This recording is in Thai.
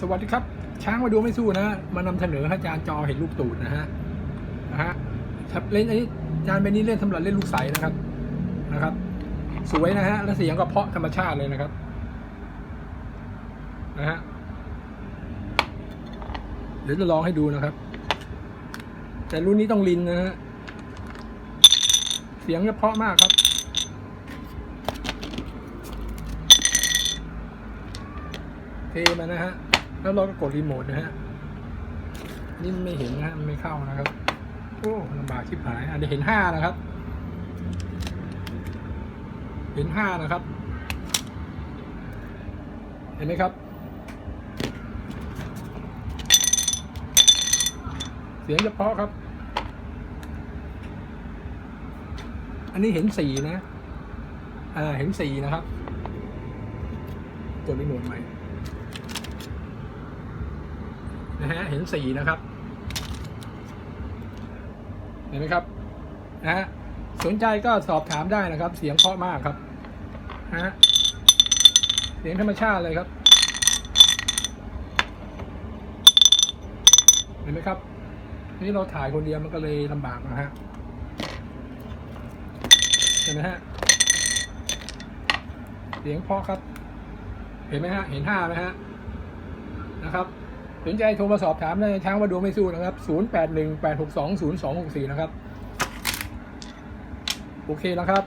สวัสดีครับ ช้างมาดูไม่สู้นะมานำเสนอให้อาจารย์จอเห็นลูกตูดนะฮะนะฮะเล่นอันนี้อาจารย์เป็นนี้เล่นสำหรับเล่นลูกใสนะครับนะครับ สวยนะฮะและเสียงก็เพาะธรรมชาติเลยนะครับนะฮะเดี๋ยวจะลองให้ดูนะครับ แต่รุ่นนี้ต้องลินนะฮะเสียงจะเพาะมากครับเทมานะฮะ แล้วเราก็กดรีโมทนะฮะ นี่ไม่เห็นนะมันไม่เข้านะครับ โอ้ลำบากชิบหายอะเดี๋ยวเห็นห้านะครับ เห็นห้านะครับ เห็นไหมครับ เสียงเฉพาะครับ อันนี้เห็นสี่นะ อ่า เห็นสี่นะครับ กดรีโมทใหม่ นะฮะเห็นสีนะครับเห็นไหมครับนะฮะสนใจก็สอบถามได้นะครับ เสียงเพราะมากครับนะฮะเสียงธรรมชาติเลยครับเห็นไหมครับนี่เราถ่ายคนเดียวมันก็เลยลำบากนะฮะเห็นไหมฮะเสียงเพาะครับ เห็นไหมฮะเห็นห้าไหมฮะนะครับ สนใจโทรมาสอบถามได้ช้างว่าดวงไม่สู้นะครับ 081 862 0264 นะครับ โอเคแล้วครับ